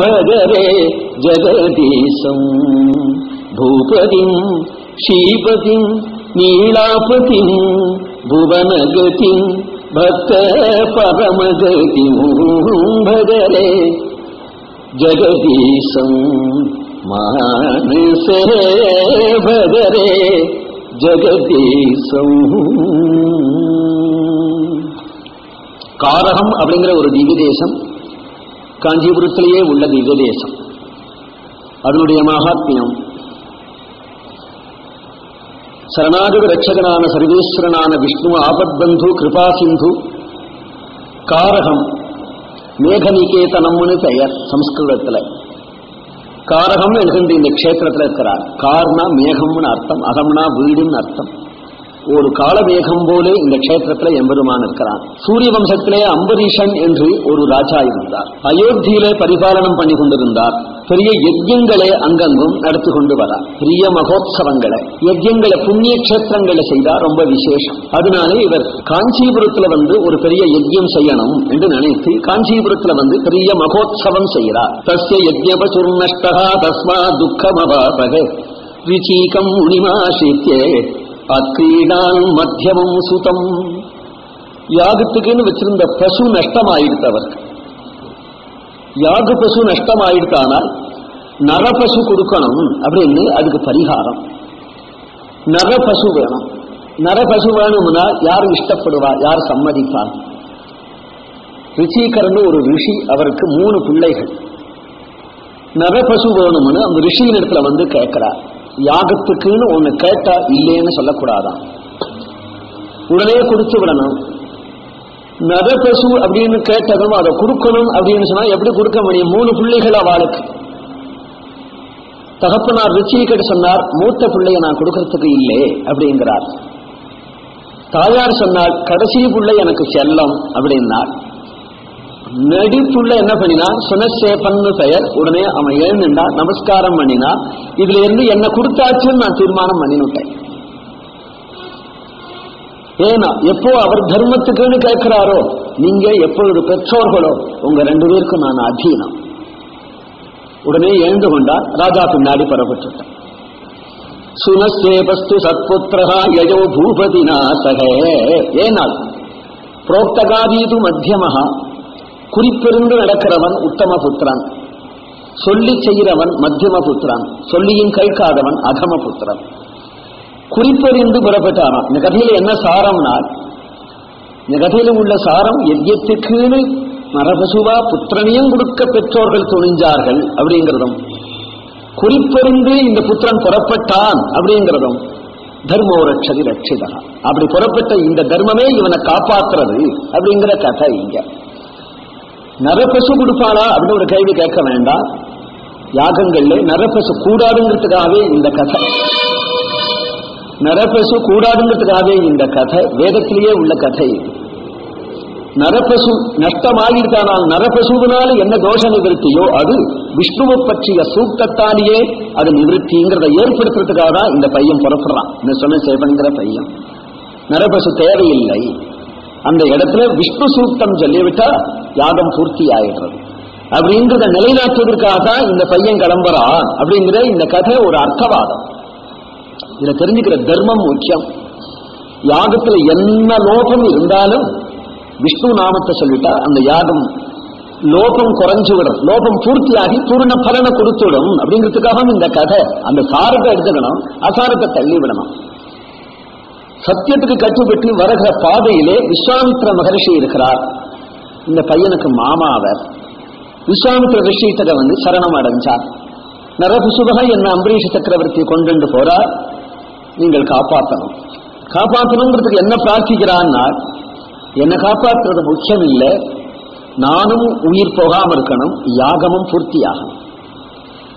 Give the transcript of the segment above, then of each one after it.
భగరే జగదీశం. భూపతిం శ్రీపతిం నీలాపతిం భువనగతిం భక్త పరమగతిం భగరే జగదీశం. మానసే భగరే జగదీశం. காரகம் அப்படிங்கிற ஒரு திவ்ய தேசம் காஞ்சிபுரத்திலேயே உள்ள திவ்ய தேசம் அதனுடைய மகாத்மியம். சரணாகத ரட்சகனான சர்வேஸ்வரனான விஷ்ணு ஆபத்பந்து கிருபா சிந்து காரகம் மேகநிகேதனம்னு பெயர் சம்ஸ்கிருதத்தில். காரகம் என்கின்ற இந்த க்ஷேத்திரத்தில் இருக்கிறார். கார்னா மேகம்னு அர்த்தம் அகம்னா வீடுன்னு அர்த்தம். ஒரு காலமேகம் போல இந்த கஷேத்திரத்துல எம்பெருமான் இருக்கிறான் சூரிய வம்சத்திலே அம்பரீஷன் என்று ஒரு ராஜா இருந்தார். அயோத்தியிலே பரிபாலனம் பண்ணி கொண்டிருந்தார். பெரிய யஜ்யங்களை அங்கங்கும் நடத்தி கொண்டு வரார். பெரிய மகோத்சவங்களை யஜ்யங்களை புண்ணிய கஷேத்திரங்களை செய்தா ரொம்ப விசேஷம். அதனால இவர் காஞ்சிபுரத்துல வந்து ஒரு பெரிய யஜ்யம் செய்யணும் என்று நினைத்து காஞ்சிபுரத்துல வந்து பெரிய மகோத்சவம் செய்கிறார். தஸ்ய யஜ்யபசுர்நஷ்டா தஸ்மா துக்கமபாபக ரிச்சீகம் முனிமாசித்தே அக்ரீடான் மத்தியமும் சுதம். யாகத்துக்குன்னு வச்சிருந்த பசு நஷ்டமாயிடுத்து அவருக்கு யாக பசு நஷ்டமாயிடுத்தானால் நரபசு கொடுக்கணும் அப்படின்னு அதுக்கு பரிகாரம். நரபசு வேணும். நரபசு வேணும்னா யார் இஷ்டப்படுவா? யார் சம்மதிப்பார் ரிஷிகரன் ஒரு ரிஷி அவருக்கு மூணு பிள்ளைகள். நரபசு வேணும்னு அந்த ரிஷியின் இடத்துல வந்து கேட்கிறார். யாகத்துக்குன்னு ஒண்ணு கேட்டா இல்லைன்னு சொல்லக்கூடாதான் உடனே கொடுத்து விடணும். நரபசு அப்படின்னு கேட்டதும் அதை கொடுக்கணும் அப்படின்னு சொன்னா எப்படி கொடுக்க முடியும்? மூணு பிள்ளைகள் அவளுக்கு தகப்பனார் ரிச்சிகிட்ட சொன்னார் மூத்த பிள்ளைய நான் கொடுக்கறதுக்கு இல்லை அப்படிங்கிறார். தாயார் சொன்னார் கடைசி பிள்ளை எனக்கு செல்லம் அப்படின்னார். நடிப்புள்ள என்ன பண்ணினா சுனசேபன்னு பெயர் உடனே அவன் எழுந்துண்டா நமஸ்காரம் பண்ணினா இதுல இருந்து என்ன கொடுத்தாச்சுன்னு நான் தீர்மானம் பண்ணினுட்டேன். ஏன்னா எப்போ அவர் தர்மத்துக்குன்னு கேட்கிறாரோ நீங்க எப்பொழுது பெற்றோர்களோ உங்க ரெண்டு பேருக்கும் நான் அதீனம். உடனே எழுந்து கொண்டா ராஜா பின்னாடி புறப்பட்டுட்டான் சுனசேபஸ்து சத்புத்திரா யஜோ பூபதிநாசகே ஏனால் புரோக்தகாதீது மத்தியமகா குறிப்பிருந்து நடக்கிறவன் உத்தம புத்திரன். சொல்லி செய்கிறவன் மத்தியம புத்திரன். சொல்லியும் கேட்காதவன் அதம புத்திரன். குறிப்பறிந்து புறப்பட்டாராம் இந்த கதையில என்ன சாரம்னா இந்த கதையில உள்ள சாரம் எவ்யத்துக்குன்னு மரபசுவா புத்திரனையும் கொடுக்க பெற்றோர்கள் துணிஞ்சார்கள் அப்படிங்கிறதும் குறிப்பறிந்து இந்த புத்திரன் புறப்பட்டான் அப்படிங்கிறதும் தர்மோ ரட்சதி ரட்சிதா. அப்படி புறப்பட்ட இந்த தர்மமே இவனை காப்பாத்துறது அப்படிங்கிற கதை இங்க. நரபசு கொடுப்பாளா அப்படின்னு ஒரு கேள்வி கேட்க வேண்டாம். யாகங்கள்ல நரபசு கூடாதுங்கிறதுக்காகவே இந்த கதை. நரபசு கூடாதுங்கிறதுக்காகவே இந்த கதை வேதத்திலேயே உள்ள கதை. நரபசு நஷ்டமாகிட்டானால் நரபசுவினால என்ன தோஷ நிவர்த்தியோ அது விஷ்ணுவை பற்றிய சூக்தத்தாலேயே அது நிவர்த்திங்கிறத ஏற்படுத்துறதுக்காக தான் இந்த பையன் புறப்படுறான். இந்த சொன்ன சேவன்கிற பையன்? நரபசு தேவையில்லை. அந்த இடத்துல விஷ்ணு சூக்தம் சொல்லிவிட்டா யாகம் பூர்த்தி ஆயிடுறது. அப்படிங்கிறத நிலைநாட்டுவதற்காக தான் இந்த பையன் கிளம்புறான் அப்படிங்கிற இந்த கதை ஒரு அர்த்தவாதம். இதை தெரிஞ்சுக்கிற தர்மம் முக்கியம். யாகத்துல என்ன லோகம் இருந்தாலும் விஷ்ணு நாமத்தை சொல்லிட்டா அந்த யாகம் லோகம் குறைஞ்சு விடும் லோகம் பூர்த்தியாகி பூர்ண பலனை கொடுத்துடும் அப்படிங்கிறதுக்காக இந்த கதை அந்த சாரத்தை எடுத்துக்கணும். அசாரத்தை தள்ளி விடணும் சத்தியத்துக்கு கட்டுப்பட்டு வருகிற பாதையிலே விஸ்வாமித்திர மகரிஷி இருக்கிறார். இந்த பையனுக்கு மாமா அவர். விஸ்வாமித்ர ரிஷித்தக வந்து சரணம் அடைஞ்சார். நரபுசுபக என்ன அம்பரீஷ சக்கரவர்த்தி கொண்டு போறார். நீங்கள் காப்பாற்றணும் காப்பாற்றணுங்கிறதுக்கு என்ன பிரார்த்திக்கிறான்னா என்னை காப்பாற்றுறது முக்கியம் இல்லை நானும் உயிர் போகாம இருக்கணும். யாகமும் பூர்த்தியாகணும்.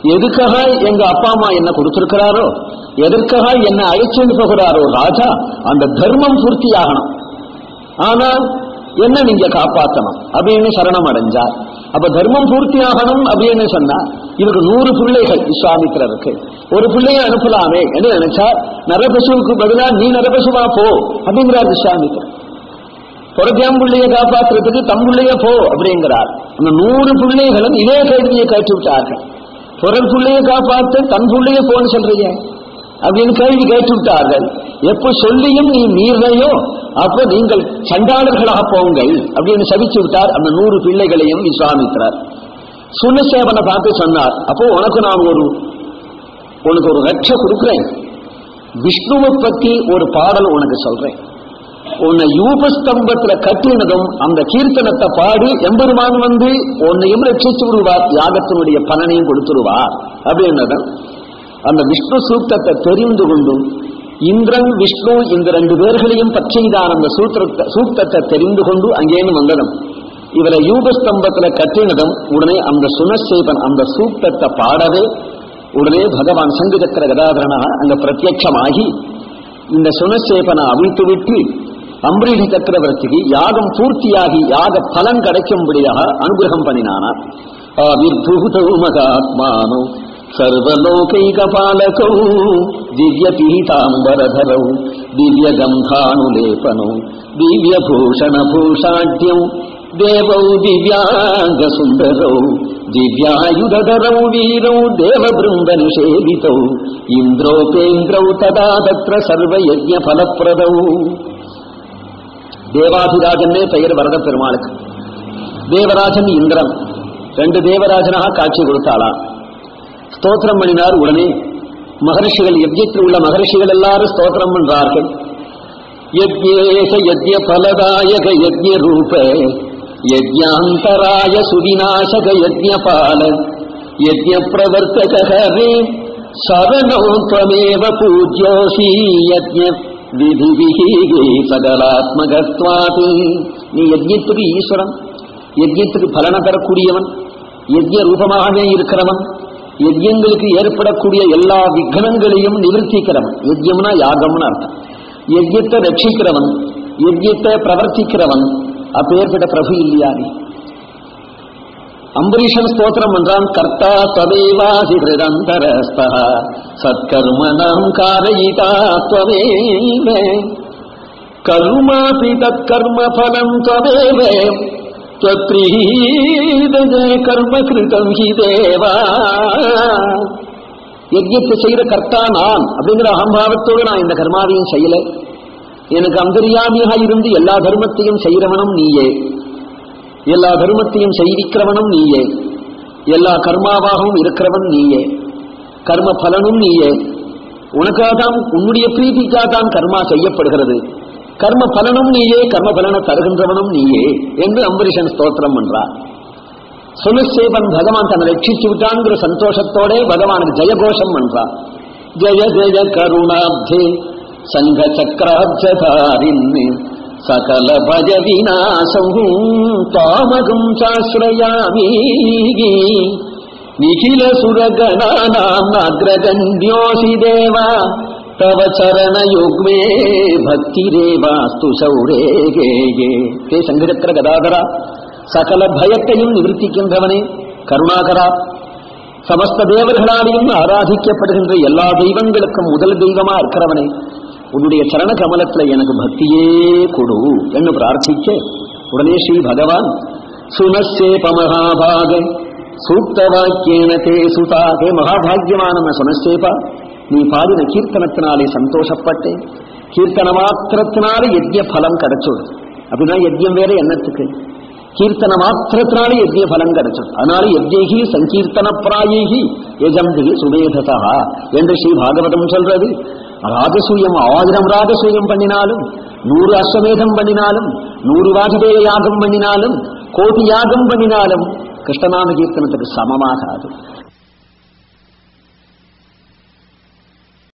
எதுக்காக எங்க அப்பா அம்மா என்ன கொடுத்திருக்கிறாரோ எதற்காக என்ன அழைச்சிட்டு போகிறாரோ ராஜா அந்த தர்மம் பூர்த்தி ஆகணும் ஆனால் என்ன நீங்க காப்பாற்றணும் அப்படின்னு சரணம் அடைஞ்சார் அப்ப தர்மம் பூர்த்தி ஆகணும் அப்படின்னு சொன்னா இவருக்கு நூறு பிள்ளைகள் விஸ்வாமித்திரருக்கு ஒரு பிள்ளைய அனுப்பலாமே என்று நினைச்சா நரபசுவுக்கு பதிலா நீ நரபசுவா போ அப்படிங்கிறார் விஸ்வாமித்திரர் புறத்தியாம் பிள்ளைய காப்பாற்றுறதுக்கு தம் பிள்ளைய போ அப்படிங்கிறார். அந்த நூறு பிள்ளைகளும் இதே கேள்வியை கேட்டு விட்டார்கள் பிறர் பிள்ளைய காப்பாற்று தன் பிள்ளையை போன்னு சொல்றீங்க. அப்படின்னு கேள்வி கேட்டு விட்டார்கள் எப்ப சொல்லியும் நீ மீறையோ அப்போ நீங்கள் சண்டாளர்களாக போங்கள் அப்படின்னு சபிச்சு விட்டார் அந்த நூறு பிள்ளைகளையும் விஸ்வாமித்திரார் சுனசேவனை பார்த்து சொன்னார் அப்போ உனக்கு நான் ஒரு உனக்கு ஒரு ரட்ச கொடுக்குறேன். விஷ்ணுவை பத்தி ஒரு பாடல் உனக்கு சொல்றேன். உன்னை யூபஸ்தம்பத்துல கட்டினதும் அந்த கீர்த்தனத்தை பாடி எம்பெருமான் வந்து உன்னையும் ரட்சிச்சு விடுவார் யாகத்தினுடைய பலனையும் கொடுத்துருவார். அப்படின்னதும் அந்த விஷ்ணு சூக்தத்தை தெரிந்து கொண்டும் இந்திரன் விஷ்ணு இந்த ரெண்டு பேர்களையும் பற்றிதான் அந்த சூத்திரத்தை சூக்தத்தை தெரிந்து கொண்டு அங்கேன்னு வந்ததும். இவரை யூபஸ்தம்பத்துல கட்டினதும் உடனே அந்த சுனசேபன் அந்த சூக்தத்தை பாடவே உடனே பகவான் சங்கு சக்கர கதாதரனாக அங்க பிரத்யட்சமாகி இந்த சுனசேபனை அவிழ்த்து விட்டு அம்பரீஷ சக்கரவர்த்திக்கு யாகம் பூர்த்தியாகி யாக பலன் கிடைக்கும்படியாக அனுகிரகம் பண்ணினானார் ஆவிர்பூதௌ மகாத்மானோ சர்வலோகைகபாலகௌ திவ்ய பீதாம்பரதரௌ திவ்ய கந்தானுலேபனௌ திவ்ய பூஷண பூஷாட்யம் தேவௌ திவ்யாங்க சுந்தரௌ திவ்யாயுதரௌ வீரௌ தேவ பிருந்த நிஷேவிதௌ இந்திரோபேந்திரௌ ததா தத்ர சர்வ யஜ்ஞ பலப்பிரதௌ தேவாதிராஜன்னே பெயர் வரத பெருமாளுக்கு. தேவராஜன் இந்திரன். ரெண்டு தேவராஜனாக காட்சி கொடுத்தாளா ஸ்தோத்திரம் பண்ணினார் உடனே மகர்ஷிகள் யஜ்யத்தில் உள்ள மகர்ஷிகள் எல்லாரும் ஸ்தோத்திரம் பண்றார்கள்? யஜ்யேஷ யஜ்ய பலதாயக யஜ்ய ரூப யஜ்யாந்தராய சுவிநாசக யஜ்யபால யஜ்ய பிரவர்த்தக சரணௌ பூஜ்யோசி யஜ்ய விதிவிஹி சகலாத்மகத்வாதி நீ யஜ்யத்துக்கு ஈஸ்வரன் யஜ்யத்துக்கு பலனை தரக்கூடியவன் யஜ்ய ரூபமாகவே இருக்கிறவன் யஜ்யங்களுக்கு ஏற்படக்கூடிய எல்லா விக்னங்களையும் நிவர்த்திக்கிறவன். யஜ்யம்னா யாகம்னு அர்த்தம். யஜ்யத்தை ரட்சிக்கிறவன் யஜ்யத்தை பிரவர்த்திக்கிறவன் அப்பேற்பட்ட பிரபு இல்லையா நீ? அம்பரீஷன் ஸ்தோத்திரம் என்றான் கர்த்தா ததைவாசி ஹிருதந்தரஸ்த சத்கர்மணம் காரயிதா துவமேவ. கர்மாபி தற்கர்ம பலம் துவமேவ. கர்ம கிருதம் ஹி தேவா. யஜ்யத்தை செய்கிற கர்த்தா நான் அப்படிங்கிற அகம்பாவத்தோடு நான் இந்த கர்மாவையும் செய்யல. எனக்கு அந்தரியாமியாக இருந்து எல்லா தர்மத்தையும் செய்கிறவனும் நீயே. எல்லா தர்மத்தையும் செய்விக்கிறவனும் நீயே. எல்லா கர்மாவாகவும் இருக்கிறவன் நீயே. கர்ம பலனும் நீயே. உனக்காக தான் உன்னுடைய பிரீதிக்காக தான் கர்மா செய்யப்படுகிறது. கர்ம பலனும் நீயே கர்ம பலனை தருகின்றவனும் நீயே என்று அம்பரீஷன் ஸ்தோத்திரம் பண்றார். சுனுசேவன் பகவான் தன்னை ரட்சிச்சு விட்டான்ங்கிற சந்தோஷத்தோட பகவானுக்கு ஜெயகோஷம் பண்றான் ஜெய ஜெய கருணாப்தே சங்க சக்கராப்ஜதாரின் சகல பஜ விநாசம் தாமகம் சாஸ்ரயாமி நிகில சுரகணானாம் அக்ரகண்யோசி தேவா தவ சரணயுக்மே பக்தி தேவாஸ்து சௌரே கே தே சங்கரக்கர கதாதரா சகல பயத்தையும் நிவர்த்திக்கின்றவனே கருணாகரா। சமஸ்த தேவர்களாலையும் ஆராதிக்கப்படுகின்ற எல்லா தெய்வங்களுக்கும் முதல் தெய்வமா இருக்கிறவனே। உன்னுடைய சரண கமலத்துல எனக்கு பக்தியே கொடு என்று பிரார்த்திக்க உடனே ஸ்ரீ பகவான் சுனசேப மகாபாக சூக்த வாக்கியன தே சுதா ஹே மகாபாகியமான சுனசேபா நீ பாடின கீர்த்தனத்தினாலே சந்தோஷப்பட்டேன் கீர்த்தன மாத்திரத்தினாலே யஜ்ய பலம் கிடைச்சோடு அப்படின்னா யஜ்யம் வேற என்னத்துக்கு? கீர்த்தன மாத்திரத்தினாலே யஜ்ய பலம் கிடைச்சது அதனால யஜ்யகி சங்கீர்த்தன பிராயகி யஜம்பிகி சுவேததா என்று ஸ்ரீ பாகவதம் சொல்றது. രാജസൂയം ആയിരം രാജസൂയം പണ്ണിനാലും നൂറ് അശ്വമേധം പണ്ണിനാലും നൂറ് വാജപേയ യാഗം പണ്ണിനാലും കോടി പണ്ണിനാലും കൃഷ്ണനാമ കീർത്തനത്തിന് സമമാകാതെ